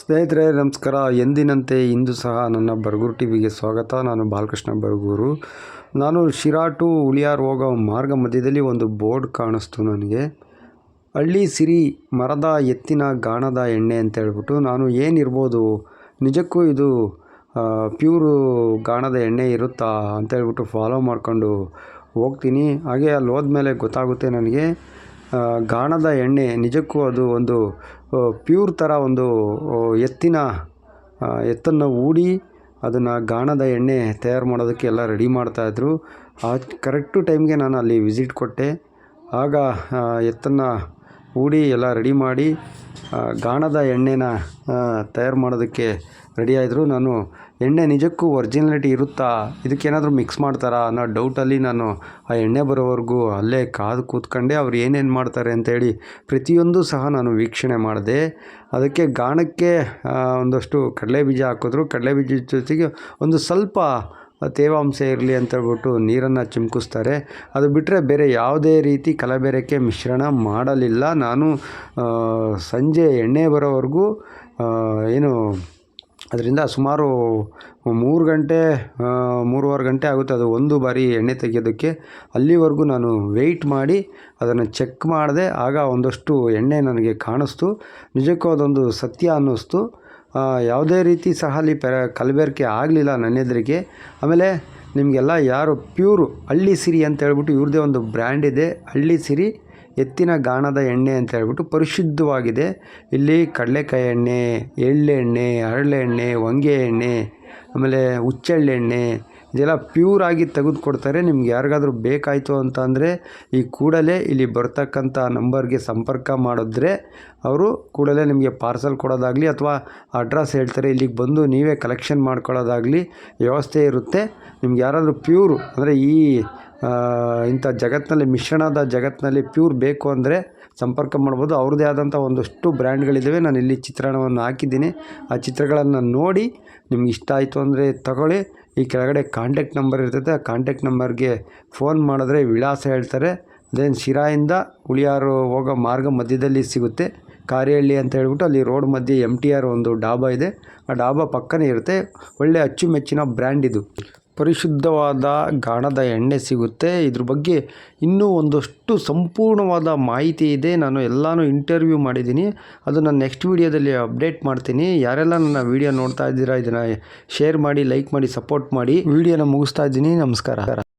ಸ್ನೇಹಿತರೆ, ನಮಸ್ಕಾರ. ಎಂದಿನಂತೆ ಇಂದು ಸಹ ನನ್ನ ಬರ್ಗೂರು ಟಿ ವಿಗೆ ಸ್ವಾಗತ. ನಾನು ಬಾಲಕೃಷ್ಣ ಬರ್ಗೂರು. ನಾನು ಶಿರಾ ಟು ಉಳಿಯಾರ್ ಹೋಗೋ ಮಾರ್ಗ ಮಧ್ಯದಲ್ಲಿ ಒಂದು ಬೋರ್ಡ್ ಕಾಣಿಸ್ತು ನನಗೆ. ಹಳ್ಳಿ ಸಿರಿ ಮರದ ಎತ್ತಿನ ಗಾಣದ ಎಣ್ಣೆ ಅಂತ ಹೇಳ್ಬಿಟ್ಟು ನಾನು ಏನಿರ್ಬೋದು, ನಿಜಕ್ಕೂ ಇದು ಪ್ಯೂರು ಗಾಣದ ಎಣ್ಣೆ ಇರುತ್ತಾ ಅಂತ ಹೇಳ್ಬಿಟ್ಟು ಫಾಲೋ ಮಾಡಿಕೊಂಡು ಹೋಗ್ತೀನಿ. ಹಾಗೆ ಅಲ್ಲಿ ಹೋದ್ಮೇಲೆ ಗೊತ್ತಾಗುತ್ತೆ ನನಗೆ. ಗಾಣದ ಎಣ್ಣೆ ನಿಜಕ್ಕೂ ಅದು ಒಂದು ಪ್ಯೂರ್ ಥರ ಒಂದು ಎತ್ತಿನ ಎತ್ತನ್ನು ಊಡಿ ಅದನ್ನು ಗಾಣದ ಎಣ್ಣೆ ತಯಾರು ಮಾಡೋದಕ್ಕೆ ಎಲ್ಲ ರೆಡಿ ಮಾಡ್ತಾಯಿದ್ರು ಆ ಕರೆಕ್ಟು ಟೈಮ್ಗೆ ನಾನು ಅಲ್ಲಿ ವಿಸಿಟ್ ಕೊಟ್ಟೆ. ಆಗ ಎತ್ತನ್ನು ಹೂಡಿ ಎಲ್ಲ ರೆಡಿ ಮಾಡಿ ಗಾಣದ ಎಣ್ಣೆನ ತಯಾರು ಮಾಡೋದಕ್ಕೆ ರೆಡಿ ನಾನು, ಎಣ್ಣೆ ನಿಜಕ್ಕೂ ಒರ್ಜಿನಾಲಿಟಿ ಇರುತ್ತಾ? ಇದಕ್ಕೇನಾದರೂ ಮಿಕ್ಸ್ ಮಾಡ್ತಾರಾ? ಅನ್ನೋ ಡೌಟಲ್ಲಿ ನಾನು ಆ ಎಣ್ಣೆ ಬರೋವರೆಗೂ ಅಲ್ಲೇ ಕಾದು ಕೂತ್ಕೊಂಡೆ. ಅವ್ರು ಏನೇನು ಮಾಡ್ತಾರೆ ಅಂತೇಳಿ ಪ್ರತಿಯೊಂದು ಸಹ ನಾನು ವೀಕ್ಷಣೆ ಮಾಡಿದೆ. ಅದಕ್ಕೆ ಗಾಣಕ್ಕೆ ಒಂದಷ್ಟು ಕಡಲೆ ಬೀಜ ಹಾಕಿದ್ರು. ಕಡಲೆ ಬೀಜದ ಜೊತೆಗೆ ಒಂದು ಸ್ವಲ್ಪ ತೇವಾಂಶ ಇರಲಿ ಅಂತ ಹೇಳ್ಬಿಟ್ಟು ನೀರನ್ನು ಚಿಮ್ಕಿಸ್ತಾರೆ. ಅದು ಬಿಟ್ಟರೆ ಬೇರೆ ಯಾವುದೇ ರೀತಿ ಕಲಬೆರಕೆ ಮಿಶ್ರಣ ಮಾಡಲಿಲ್ಲ. ನಾನು ಸಂಜೆ ಎಣ್ಣೆ ಬರೋವರೆಗೂ ಏನು ಅದರಿಂದ ಸುಮಾರು ಮೂರು ಗಂಟೆ ಮೂರುವರೆ ಗಂಟೆ ಆಗುತ್ತೆ ಅದು ಒಂದು ಬಾರಿ ಎಣ್ಣೆ ತೆಗೆಯೋದಕ್ಕೆ. ಅಲ್ಲಿವರೆಗೂ ನಾನು ವೆಯ್ಟ್ ಮಾಡಿ ಅದನ್ನು ಚೆಕ್ ಮಾಡಿದೆ, ಆಗ ಒಂದಷ್ಟು ಎಣ್ಣೆ ನನಗೆ ಕಾಣಿಸ್ತು. ನಿಜಕ್ಕೂ ಅದೊಂದು ಸತ್ಯ ಅನ್ನಿಸ್ತು. ಯಾವುದೇ ರೀತಿ ಸಹ ಅಲ್ಲಿ ಪೆರ, ಕಲಬೆರಕೆ ಆಗಲಿಲ್ಲ ನನ್ನ ಎದುರಿಗೆ. ಆಮೇಲೆ ನಿಮಗೆಲ್ಲ ಯಾರು, ಪ್ಯೂರು ಹಳ್ಳಿ ಸಿರಿ ಅಂತ ಹೇಳ್ಬಿಟ್ಟು ಇವ್ರದ್ದೇ ಒಂದು ಬ್ರ್ಯಾಂಡ್ ಇದೆ, ಹಳ್ಳಿ ಸಿರಿ. ಎತ್ತಿನ ಗಾಣದ ಎಣ್ಣೆ ಅಂತ ಹೇಳ್ಬಿಟ್ಟು ಪರಿಶುದ್ಧವಾಗಿದೆ. ಇಲ್ಲಿ ಕಡಲೆಕಾಯಿ ಎಣ್ಣೆ ಎಳ್ಳೆಣ್ಣೆ ಹರಳೆಣ್ಣೆ ಹೊಂಗೆ ಎಣ್ಣೆ, ಆಮೇಲೆ ಹುಚ್ಚೆಳ್ಳೆಣ್ಣೆ ಇದೆಲ್ಲ ಪ್ಯೂರ್ ಆಗಿ ತೆಗೆದು ಕೊಡ್ತಾರೆ ನಿಮ್ಗೆ ಯಾರಿಗಾದರೂ ಬೇಕಾಯಿತು ಅಂತ ಅಂದರೆ ಈ ಕೂಡಲೇ ಇಲ್ಲಿ ಬರ್ತಕ್ಕಂಥ ನಂಬರ್ಗೆ ಸಂಪರ್ಕ ಮಾಡಿದ್ರೆ ಅವರು ಕೂಡಲೇ ನಿಮಗೆ ಪಾರ್ಸಲ್ ಕೊಡೋದಾಗಲಿ ಅಥವಾ ಅಡ್ರೆಸ್ ಹೇಳ್ತಾರೆ, ಇಲ್ಲಿಗೆ ಬಂದು ನೀವೇ ಕಲೆಕ್ಷನ್ ಮಾಡ್ಕೊಳ್ಳೋದಾಗಲಿ ವ್ಯವಸ್ಥೆ ಇರುತ್ತೆ. ನಿಮ್ಗೆ ಯಾರಾದರೂ ಪ್ಯೂರು ಅಂದರೆ ಈ ಇಂಥ ಜಗತ್ತಿನಲ್ಲಿ, ಮಿಶ್ರಣದ ಜಗತ್ತಿನಲ್ಲಿ ಪ್ಯೂರ್ ಬೇಕು ಅಂದರೆ ಸಂಪರ್ಕ ಮಾಡ್ಬೋದು. ಅವ್ರದ್ದೇ ಆದಂಥ ಒಂದಷ್ಟು ಬ್ರ್ಯಾಂಡ್ಗಳಿದ್ದಾವೆ ನಾನು ಇಲ್ಲಿ ಚಿತ್ರಣವನ್ನು ಹಾಕಿದ್ದೀನಿ. ಆ ಚಿತ್ರಗಳನ್ನು ನೋಡಿ ನಿಮ್ಗೆ ಇಷ್ಟ ಆಯಿತು ಅಂದರೆ ತಗೊಳ್ಳಿ. ಈ ಕೆಳಗಡೆ ಕಾಂಟ್ಯಾಕ್ಟ್ ನಂಬರ್ ಇರ್ತದೆ ಆ ಕಾಂಟ್ಯಾಕ್ಟ್ ನಂಬರ್ಗೆ ಫೋನ್ ಮಾಡಿದ್ರೆ ವಿಳಾಸ ಹೇಳ್ತಾರೆ. ದೆನ್ ಶಿರಾಯಿಂದ ಉಳಿಯಾರು ಹೋಗೋ ಮಾರ್ಗ ಮಧ್ಯದಲ್ಲಿ ಸಿಗುತ್ತೆ. ಕಾರ್ಯಹಳ್ಳಿ ಅಂತ ಹೇಳ್ಬಿಟ್ಟು ಅಲ್ಲಿ ರೋಡ್ ಮಧ್ಯೆ ಎಂ ಟಿ ಆರ್ ಒಂದು ಡಾಬಾ ಇದೆ. ಆ ಡಾಬಾ ಪಕ್ಕನೇ ಇರುತ್ತೆ. ಒಳ್ಳೆ ಅಚ್ಚುಮೆಚ್ಚಿನ ಬ್ರ್ಯಾಂಡ್ ಇದು. ಪರಿಶುದ್ಧವಾದ ಗಾಣದ ಎಣ್ಣೆ ಸಿಗುತ್ತೆ. ಇದ್ರ ಬಗ್ಗೆ ಇನ್ನೂ ಒಂದಷ್ಟು ಸಂಪೂರ್ಣವಾದ ಮಾಹಿತಿ ಇದೆ. ನಾನು ಎಲ್ಲನೂ ಇಂಟರ್ವ್ಯೂ ಮಾಡಿದ್ದೀನಿ. ಅದು ನಾನು ನೆಕ್ಸ್ಟ್ ವೀಡಿಯೋದಲ್ಲಿ ಅಪ್ಡೇಟ್ ಮಾಡ್ತೀನಿ. ಯಾರೆಲ್ಲ ನನ್ನ ವೀಡಿಯೋ ನೋಡ್ತಾ ಇದ್ದೀರಾ, ಇದನ್ನು ಶೇರ್ ಮಾಡಿ, ಲೈಕ್ ಮಾಡಿ, ಸಪೋರ್ಟ್ ಮಾಡಿ. ವೀಡಿಯೋನ ಮುಗಿಸ್ತಾ ಇದ್ದೀನಿ. ನಮಸ್ಕಾರ.